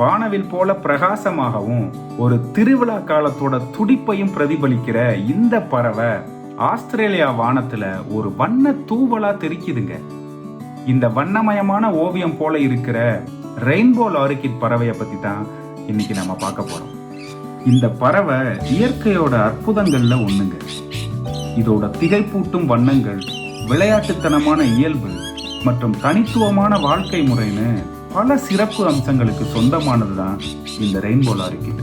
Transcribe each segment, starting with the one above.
வானவில் போல பிரகாசமாகவும் ஒரு திருவிழா காலத்தோட துடிப்பையும் பிரதிபலிக்கிற இந்த பறவை ஆஸ்திரேலியா வானத்துல ஒரு வண்ண தூவலா தெரிக்குதுங்க. இந்த வண்ணமயமான ஓவியம் போல இருக்கிற ரெயின்போ லாரிக்கிட் பறவையை பத்தி தான் இன்னைக்கு நம்ம பார்க்க போறோம். இந்த பறவை இயற்கையோட அற்புதங்கள்ல ஒண்ணுங்க. இதோட திகைப்பூட்டும் வண்ணங்கள் விளையாட்டுத்தனமான இயல்பு மற்றும் தனித்துவமான வாழ்க்கை முறைன்னு பல சிறப்பு அம்சங்களுக்கு சொந்தமானது தான் இந்த ரெயின்போ லாரிக்கிட்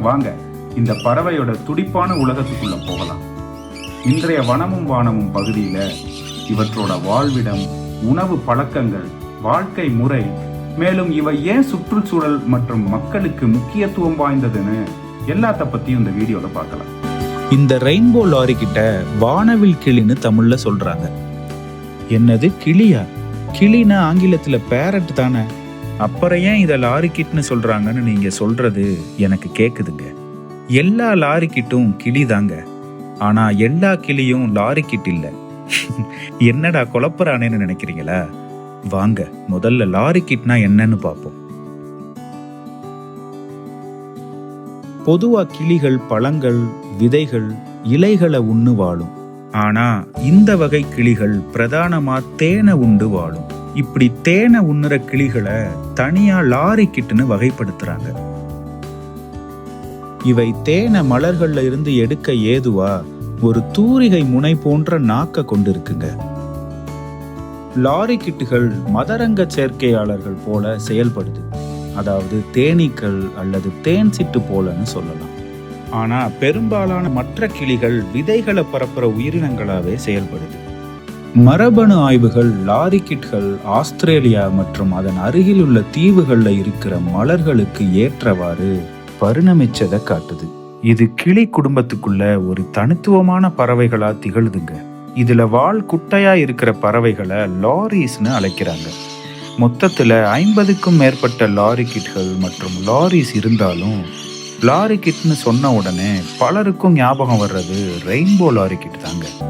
வாங்க இந்த பறவையோட துடிப்பான உலகத்துக்குள்ள போகலாம். இன்றைய வனமும் வானமும் பகுதியில இவற்றோட வாழ்விடம் உணவு பழக்கங்கள் வாழ்க்கை முறை மேலும் இவை ஏன் சுற்றுச்சூழல் மற்றும் மக்களுக்கு முக்கியத்துவம் வாய்ந்ததுன்னு எல்லாத்த பத்தியும் இந்த வீடியோல பார்க்கலாம். இந்த ரெயின்போ லாரி கிட்ட வானவில் கிளின்னு தமிழ்ல சொல்றாங்க. என்னது கிளியா? கிளினா ஆங்கிலத்துல பேரட் தானே. அப்புறம் ஏன் இதை லாரி கிட்னு சொல்றாங்கன்னு நீங்க சொல்றது எனக்கு கேக்குதுங்க. எல்லா லாரி கிட்டும் கிளி தாங்க. ஆனா எல்லா கிளியும் லாரி கிட் இல்ல. என்னடா குழப்பறானேன்னு நினைக்கிறீங்களா? வாங்க முதல்ல லாரி கிட்னா என்னன்னு பார்ப்போம் பொதுவா கிளிகள் பழங்கள் விதைகள் இலைகளை உண்ணு வாழும். ஆனா இந்த வகை கிளிகள் பிரதானமா தேனை உண்டு வாழும். இப்படி தேனை உண்ணுற கிளிகளை தனியா லாரி கிட்டுன்னு வகைப்படுத்துறாங்க. இவை தேனை மலர்கள்ல இருந்து எடுக்க ஏதுவா ஒரு தூரிகை முனை போன்ற நாக்க கொண்டிருக்குங்க. லாரி கிட்டுகள் மதரங்க சேர்க்கையாளர்கள் போல செயல்படுது. அதாவது தேனீக்கள் அல்லது தேன் சிட்டு போலன்னு சொல்லலாம். ஆனா பெரும்பாலான மற்ற கிளிகள் விதைகளை பரப்புற உயிரினங்களாவே செயல்படுது. மரபணு ஆய்வுகள் லாரிக்கிட்கள் ஆஸ்திரேலியா மற்றும் அதன் அருகில் உள்ள தீவுகளில் இருக்கிற மலர்களுக்கு ஏற்றவாறு பரிணமிச்சதை காட்டுது. இது கிளி குடும்பத்துக்குள்ள ஒரு தனித்துவமான பறவைகளா திகழுதுங்க. இதுல வால் குட்டையா இருக்கிற பறவைகளை லாரிஸ்னு அழைக்கிறாங்க. மொத்தத்துல ஐம்பதுக்கும் மேற்பட்ட லாரி கிட்கள் மற்றும் லாரிஸ் இருந்தாலும் லாரி கிட்னு சொன்ன உடனே பலருக்கும் ஞாபகம் வர்றது ரெயின்போ லாரி கிட் தாங்க.